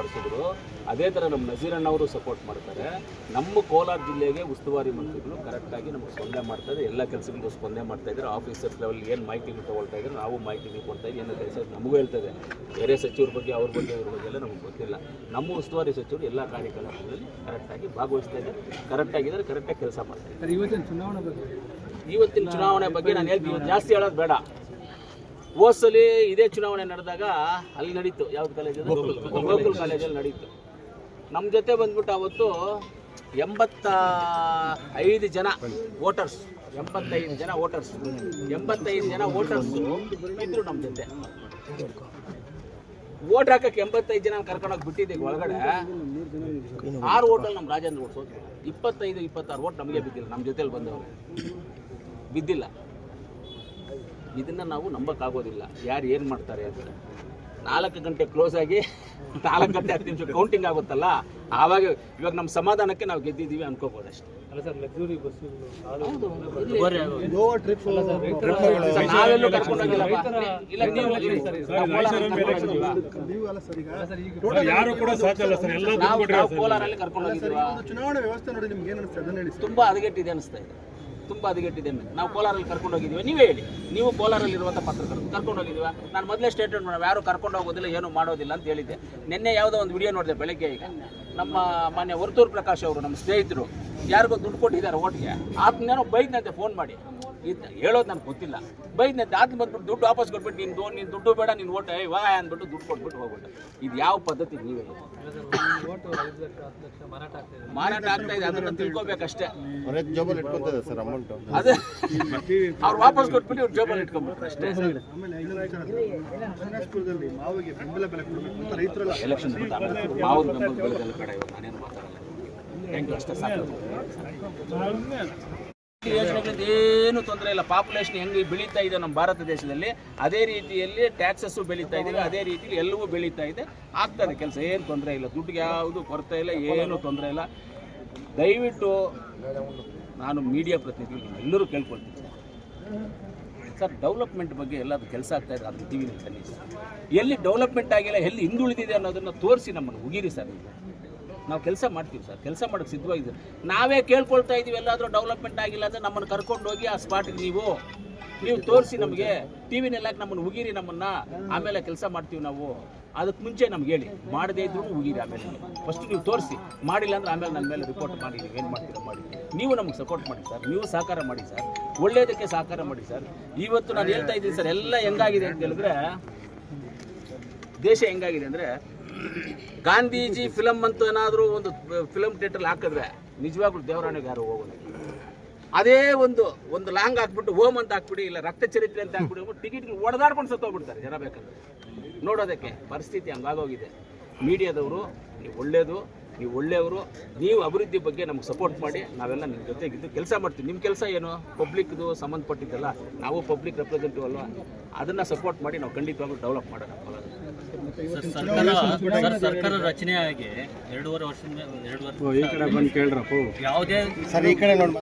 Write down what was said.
ಬರೆಸಿದ್ರು ಅದೇ ಥರ ನಮ್ಮ ನಜೀರಣ್ಣ ಅವರು ಸಪೋರ್ಟ್ ಮಾಡ್ತಾರೆ. ನಮ್ಮ ಕೋಲಾರ ಜಿಲ್ಲೆಗೆ ಉಸ್ತುವಾರಿ ಮಂತ್ರಿಗಳು ಕರೆಕ್ಟಾಗಿ ನಮಗೆ ಸ್ಪಂದನೆ ಮಾಡ್ತಾರೆ ಎಲ್ಲ ಕೆಲಸಗಳಿಗೂ ಸ್ಪಂದನೆ ಮಾಡ್ತಾ ಇದ್ದಾರೆ. ಆಫೀಸರ್ಸ್ ಲೆವೆಲ್ ಏನು ಮಾಹಿತಿಗಳು ತೊಗೊಳ್ತಾ ಇದ್ದಾರೆ ನಾವು ಮಾಹಿತಿಗಳು ಕೊಡ್ತಾ ಇದ್ದೀವಿ. ಏನೋ ಕೆಲಸ ನಮಗೂ ಹೇಳ್ತದೆ ಬೇರೆ ಸಚಿವರ ಬಗ್ಗೆ ಅವ್ರ ಬಗ್ಗೆ ಇವ್ರ ಬಗ್ಗೆ ಎಲ್ಲ ನಮಗೆ ಗೊತ್ತಿಲ್ಲ. ನಮ್ಮ ಉಸ್ತುವಾರಿ ಸಚಿವರು ಎಲ್ಲ ಕಾರ್ಯಕ್ರಮಗಳಲ್ಲಿ ಕರೆಕ್ಟಾಗಿ ಭಾಗವಹಿಸ್ತಾ ಇದ್ದಾರೆ. ಕರೆಕ್ಟಾಗಿದ್ದಾರೆ ಕರೆಕ್ಟಾಗಿ ಕೆಲಸ ಮಾಡ್ತಾರೆ ಇವತ್ತಿನ ಚುನಾವಣೆ ಬಗ್ಗೆ ಇವತ್ತಿನ ಚುನಾವಣೆ ಬಗ್ಗೆ ನಾನು ಹೇಳ್ತೀನಿ ಇವತ್ತು ಜಾಸ್ತಿ ಹೇಳೋದು ಬೇಡ. ಹೋದ್ಸಲಿ ಇದೇ ಚುನಾವಣೆ ನಡೆದಾಗ ಅಲ್ಲಿ ನಡೀತು. ಯಾವ್ದು ಕಾಲೇಜಲ್ಲಿ ಗೋಕುಲ್. ಕಾಲೇಜಲ್ಲಿ ನಡೀತು. ನಮ್ಮ ಜೊತೆ ಬಂದ್ಬಿಟ್ಟು ಅವತ್ತು ಎಂಬತ್ತ ಐದು ಜನ ವೋಟರ್ಸ್ ಎಂಬತ್ತೈದು ಜನ ವೋಟರ್ಸ್ ಎಂಬತ್ತೈದು ಜನ ವೋಟರ್ಸ್ ಇದ್ರು ನಮ್ಮ ಜೊತೆ. ವೋಟ್ ಹಾಕಕ್ಕೆ ಎಂಬತ್ತೈದು ಜನ ಕರ್ಕೊಂಡೋಗಿ ಬಿಟ್ಟಿದ್ದೀವಿ ಒಳಗಡೆ. ಆರು ಓಟಲ್ಲಿ ನಮ್ಮ ರಾಜೇಂದ್ರ ಓಟ್ ಇಪ್ಪತ್ತೈದು ಇಪ್ಪತ್ತಾರು ಓಟ್ ನಮಗೆ ಬಿದ್ದಿಲ್ಲ. ನಮ್ಮ ಜೊತೆಲಿ ಬಂದವರು. ಬಿದ್ದಿಲ್ಲ. ಇದನ್ನು ನಾವು ನಂಬಕ್ಕಾಗೋದಿಲ್ಲ. ಯಾರು ಏನು ಮಾಡ್ತಾರೆ ಅಂತ. ನಾಲ್ಕು ಗಂಟೆ ಕ್ಲೋಸ್ ಆಗಿ ನಾಲ್ಕು ಗಂಟೆ ಹತ್ತು ನಿಮಿಷ ಕೌಂಟಿಂಗ್ ಆಗುತ್ತಲ್ಲ? ಆವಾಗ ಇವಾಗ ನಮ್ಮ ಸಮಾಧಾನಕ್ಕೆ ನಾವು ಗೆದ್ದಿದ್ದೀವಿ ಅನ್ಕೋಬೋದು ಅಷ್ಟೇ. ಅಲ್ಲ ಸರ್ ಲಕ್ಸುರಿ ಬಸ್ಸುಗಳು ಹೌದು, ಇಲ್ಲಿ- ಟ್ರಿಪ್ ಸರ್, ನಾವೆಲ್ಲೂ ಕೋಲಾರಲ್ಲಿ ಕರ್ಕೊಂಡೋಗಿದ್ದೀವಾ? ಕರ್ಕೊಂಡೋಗಿದ್ದೀವಾ ಚುನಾವಣೆ ವ್ಯವಸ್ಥೆ ನೋಡಿ ನಿಮ್ಗೆ ಏನು ಅನಿಸ್ತದೆ ಅದನ್ನ ಹೇಳಿ ತುಂಬಾ ಹದಗೆಟ್ಟಿದೆ ಅನಿಸ್ತಾ ಇದೆ. ತುಂಬಾ ಹದಗೆಟ್ಟಿದೆ ನಾವು ಕೋಲಾರಲ್ಲಿ ಕರ್ಕೊಂಡು ಹೋಗಿದ್ದೀವಿ. ನೀವೇ ಹೇಳಿ. ನೀವು ಕೋಲಾರಲ್ಲಿ ಇರುವಂಥ ಪತ್ರಕರ್ತರು ಕರ್ಕೊಂಡು ಹೋಗಿದ್ದೀವ ನಾನು ಮೊದಲೇ ಸ್ಟೇಟ್ಮೆಂಟ್ ಮಾಡೋಣ ಯಾರು ಕರ್ಕೊಂಡು ಹೋಗೋದಿಲ್ಲ, ಏನು ಮಾಡೋದಿಲ್ಲ ಅಂತ ಹೇಳಿದ್ದೆ. ನಿನ್ನೆ ಯಾವುದೋ ಒಂದು ವಿಡಿಯೋ ನೋಡಿದೆ ಬೆಳಗ್ಗೆ ಈಗ. ನಮ್ಮ ಮಾನ್ಯ ವರ್ತೂರ್ ಪ್ರಕಾಶ್ ಅವರು, ನಮ್ಮ ಸ್ನೇಹಿತರು, ಯಾರಿಗೋ ದುಡ್ಡು ಕೊಟ್ಟಿದ್ದಾರೆ ಓಟ್ಗೆ. ಆತನೇನೋ ಬೈದ್ನಂತೆ ಫೋನ್ ಮಾಡಿ. ಇದು ಹೇಳೋದು ನನಗೆ ಗೊತ್ತಿಲ್ಲ. ಬೈದ್ನಂತೆ ಆತ ಬಂದ್ಬಿಟ್ಟು ದುಡ್ಡು ವಾಪಸ್ ಕೊಟ್ಬಿಟ್ಟು ನೀನು ದೋ ನೀನು ದುಡ್ಡು ಬೇಡ, ನೀನು ಓಟ್ ಇವಾಗ ಅಂದ್ಬಿಟ್ಟು ದುಡ್ಡು ಕೊಟ್ಬಿಟ್ಟು ಹೋಗ್ಬಿಟ್ಟು ಇದು ಯಾವ ಪದ್ಧತಿ ನೀವೇ ಮಾರಾಟ ಆಗ್ತಾ ಇದೆ, ಅದನ್ನ ತಿಳ್ಕೊಬೇಕಷ್ಟೇ. ಅದೇ. ಅವ್ರು ವಾಪಸ್ ಕೊಟ್ಬಿಟ್ಟು ಇವ್ರು ಜೋಬಲ್ಲಿ ಇಟ್ಕೊಂಡ್ಬಿಟ್ರು ಅಷ್ಟೇ. ಎಲೆಕ್ಷನ್ ಮಾವು ಬೆಂಬಲ ಬೆಳೆದಲ್ಲ ಬೇಡ ಇವಾಗ ನಾನೇನು ಮಾತಾಡಲ್ಲ. ಥ್ಯಾಂಕ್ ಯು ಅಷ್ಟೇ ಸಾಕು. ಯೋಜನೆಗಳಿಂದ ಏನು ತೊಂದರೆ ಇಲ್ಲ. ಪಾಪ್ಯುಲೇಷನ್ ಹೆಂಗೆ ಬೆಳೀತಾ ಇದೆ ನಮ್ಮ ಭಾರತ ದೇಶದಲ್ಲಿ, ಅದೇ ರೀತಿಯಲ್ಲಿ ಟ್ಯಾಕ್ಸಸ್ಸು ಬೆಳೀತಾ ಇದ್ದೀವಿ ಅದೇ ರೀತಿಯಲ್ಲಿ ಎಲ್ಲವೂ ಬೆಳೀತಾ ಇದೆ. ಆಗ್ತದೆ ಕೆಲಸ, ಏನು ತೊಂದರೆ ಇಲ್ಲ. ದುಡ್ಡಿಗೆ ಯಾವುದು ಕೊರತೆ ಇಲ್ಲ, ಏನು ತೊಂದರೆ ಇಲ್ಲ. ದಯವಿಟ್ಟು ನಾನು ಮೀಡಿಯಾ ಪ್ರತಿನಿಧಿಗಳು ಎಲ್ಲರೂ ಕೇಳ್ಕೊಳ್ತೀನಿ. ಸರ್ ಡೆವಲಪ್ಮೆಂಟ್ ಬಗ್ಗೆ ಎಲ್ಲದು ಕೆಲಸ ಆಗ್ತಾ ಇದೆ ಅದು ಟಿವಿ ಸರ್ ಎಲ್ಲಿ ಡೆವಲಪ್ಮೆಂಟ್ ಆಗಿಲ್ಲ, ಎಲ್ಲಿ ಹಿಂದುಳಿದಿದೆ ಅನ್ನೋದನ್ನು ತೋರಿಸಿ ನಮ್ಮನ್ನು. ಉಗಿರಿ ಸರ್ ನೀವು ಕೆಲಸ ಮಾಡ್ತೀವಿ ಸರ್. ಕೆಲಸ ಮಾಡೋಕ್ಕೆ ಸಿದ್ಧವಾಗಿದ್ದೀವಿ. ನಾವೇ ಕೇಳ್ಕೊಳ್ತಾ ಇದ್ದೀವಿ ಎಲ್ಲಾದರೂ ಡೆವಲಪ್ಮೆಂಟ್ ಆಗಿಲ್ಲ ಅಂದರೆ ನಮ್ಮನ್ನು ಕರ್ಕೊಂಡು ಹೋಗಿ ಆ ಸ್ಪಾಟಿಗೆ ನೀವು ನೀವು ತೋರಿಸಿ ನಮಗೆ ಟಿ ವಿನೆಲ್ಲ ನಮ್ಮನ್ನು ಉಗಿರಿ ನಮ್ಮನ್ನು, ಆಮೇಲೆ ಕೆಲಸ ಮಾಡ್ತೀವಿ ನಾವು. ಅದಕ್ಕೆ ಮುಂಚೆ ನಮ್ಗೆ ಹೇಳಿ, ಮಾಡದೇ ಇದ್ರೂ ಉಗಿರಿ ಆಮೇಲೆ. ಫಸ್ಟ್ ನೀವು ತೋರಿಸಿ, ಮಾಡಿಲ್ಲ ಅಂದ್ರೆ ಆಮೇಲೆ ನನ್ನ ಮೇಲೆ ರಿಪೋರ್ಟ್ ಮಾಡಿ, ನೀವು ಏನು ಮಾಡ್ತೀರಾ ಮಾಡಿ. ನೀವು ನಮಗೆ ಸಪೋರ್ಟ್ ಮಾಡಿ ಸರ್. ನೀವು ಸಹಕಾರ ಮಾಡಿ ಸರ್. ಒಳ್ಳೆಯದಕ್ಕೆ ಸಹಕಾರ ಮಾಡಿ ಸರ್. ಇವತ್ತು ನಾನು ಹೇಳ್ತಾ ಇದ್ದೀನಿ ಸರ್, ಎಲ್ಲ ಹೆಂಗಾಗಿದೆ ಅಂತ ಹೇಳಿದ್ರೆ, ದೇಶ ಹೆಂಗಾಗಿದೆ ಅಂದರೆ ಗಾಂಧೀಜಿ ಫಿಲಮ್ ಅಂತ ಏನಾದರೂ ಒಂದು ಫಿಲಮ್ ಥಿಯೇಟ್ರಲ್ಲಿ ಹಾಕಿದ್ರೆ ನಿಜವಾಗ್ಲೂ ದೇವರಾಣಿಗೆ ಯಾರು ಹೋಗೋದು ಅದೇ ಒಂದು ಒಂದು ಲಾಂಗ್ ಹಾಕ್ಬಿಟ್ಟು ಓಮ್ ಅಂತ ಹಾಕ್ಬಿಡಿ, ಇಲ್ಲ ರಕ್ತ ಚರಿತ್ರೆ ಅಂತ ಹಾಕ್ಬಿಡಿ ಟಿಕೆಟ್ ಒಡೆದಾಡ್ಕೊಂಡು ಸತ್ತೋಗ್ಬಿಡ್ತಾರೆ ಜನ ಬೇಕಂದ್ರೆ. ನೋಡೋದಕ್ಕೆ ಪರಿಸ್ಥಿತಿ ಹಂಗಾಗೋಗಿದೆ. ಮೀಡಿಯಾದವರು, ನೀವು ಒಳ್ಳೆಯದು ನೀವು ಒಳ್ಳೆಯವರು, ನೀವು ಅಭಿವೃದ್ಧಿ ಬಗ್ಗೆ ನಮ್ಗೆ ಸಪೋರ್ಟ್ ಮಾಡಿ, ನಾವೆಲ್ಲ ನಿಮ್ಮ ಜೊತೆಗಿದ್ದು ಕೆಲಸ ಮಾಡ್ತೀವಿ. ನಿಮ್ಮ ಕೆಲಸ ಏನು? ಪಬ್ಲಿಕ್ದು ಸಂಬಂಧಪಟ್ಟಿದ್ದಲ್ಲ, ನಾವು ಪಬ್ಲಿಕ್ ರೆಪ್ರೆಸೆಂಟಿವ್ ಅಲ್ವಾ? ಅದನ್ನು ಸಪೋರ್ಟ್ ಮಾಡಿ ನಾವು ಖಂಡಿತವಾಗ್ಲೂ ಡೆವಲಪ್ ಮಾಡೋಣ. ಸರ್ಕಾರ ಸರ್ ಸರ್ಕಾರ ರಚನೆ ಆಗಿ ಎರಡೂವರೆ ವರ್ಷದಿಂದ ಎರಡೂವರೆ ಯಾವುದೇ ಸರ್ ಈ ಕಡೆ ನೋಡಿ